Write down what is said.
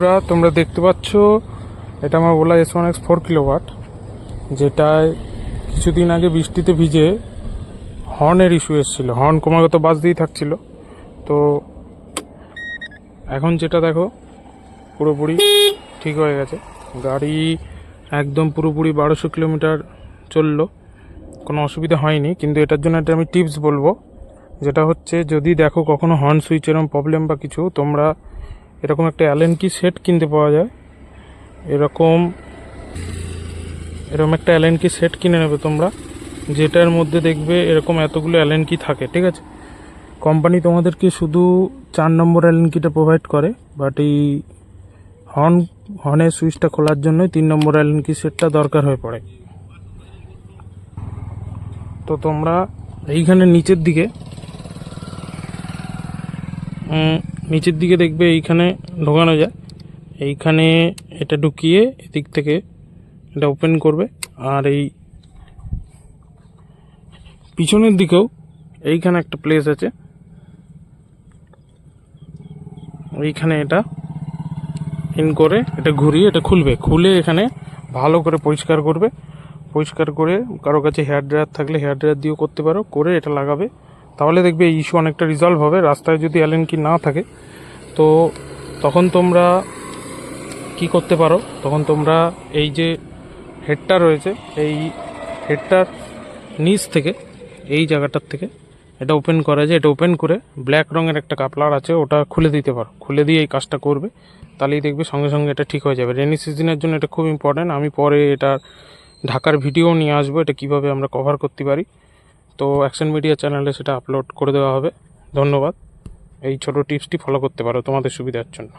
তোমরা তোমরা দেখতে পাচ্ছ, এটা আমার Ola S one X four kilowatt যেটায় কিছুদিন আগে বৃষ্টিতে ভিজে হর্নের ইস্যু এসেছিল। হর্ন ক্রমাগত বাস দিয়েই থাকছিল। তো এখন যেটা দেখো, পুরোপুরি ঠিক হয়ে গেছে। গাড়ি একদম পুরোপুরি বারোশো কিলোমিটার চলল। কোনো অসুবিধা হয়নি, কিন্তু এটার জন্য একটা আমি টিপস বলব। যেটা হচ্ছে, যদি দেখো কখনো হর্ন সুইচ এরকম প্রবলেম বা কিছু, তোমরা এরকম একটা অ্যালেন কি সেট কিনতে পাওয়া যায়। এরকম এরকম একটা অ্যালেন কি সেট কিনে নেবে তোমরা। যেটার মধ্যে দেখবে এরকম এতগুলো অ্যালেন কি থাকে, ঠিক আছে? কোম্পানি তোমাদেরকে শুধু চার নম্বর অ্যালেন কিটা প্রোভাইড করে বাট এই হর্ন হর্নের সুইচটা খোলার জন্যই তিন নম্বর অ্যালেন কি সেটটা দরকার হয়ে পড়ে। তো তোমরা এইখানে নিচের দিকে নিচের দিকে দেখবে এইখানে ঢোকানো যায়। এইখানে এটা ঢুকিয়ে এদিক থেকে এটা ওপেন করবে। আর এই পিছনের দিকেও এইখানে একটা প্লেস আছে। এইখানে এটা ইন করে এটা ঘুরিয়ে এটা খুলবে। খুলে এখানে ভালো করে পরিষ্কার করবে। পরিষ্কার করে কারও কাছে হেয়ার ড্রায়ার থাকলে হেয়ার ড্রায়ার দিয়েও করতে পারো। করে এটা লাগাবে। তাহলে দেখবে এই ইস্যু অনেকটা রিজলভ হবে। রাস্তায় যদি অ্যালেন কি না থাকে, তো তখন তোমরা কি করতে পারো? তখন তোমরা এই যে হেডটা রয়েছে, এই হেডটার নিচ থেকে, এই জায়গাটার থেকে এটা ওপেন করা যায়। এটা ওপেন করে ব্ল্যাক রঙের একটা কাপলার আছে, ওটা খুলে দিতে পারো। খুলে দিয়ে এই কাজটা করবে, তাহলেই দেখবে সঙ্গে সঙ্গে এটা ঠিক হয়ে যাবে। রেনি সিজনের জন্য এটা খুব ইম্পর্ট্যান্ট আমি পরে এটা ঢাকার ভিডিও নিয়ে আসব, এটা কীভাবে আমরা কভার করতে পারি। তো অ্যাকশন মিডিয়া চ্যানেলে সেটা আপলোড করে দেওয়া হবে। ধন্যবাদ। এই ছোটো টিপসটি ফলো করতে পারো তোমাদের সুবিধার জন্য।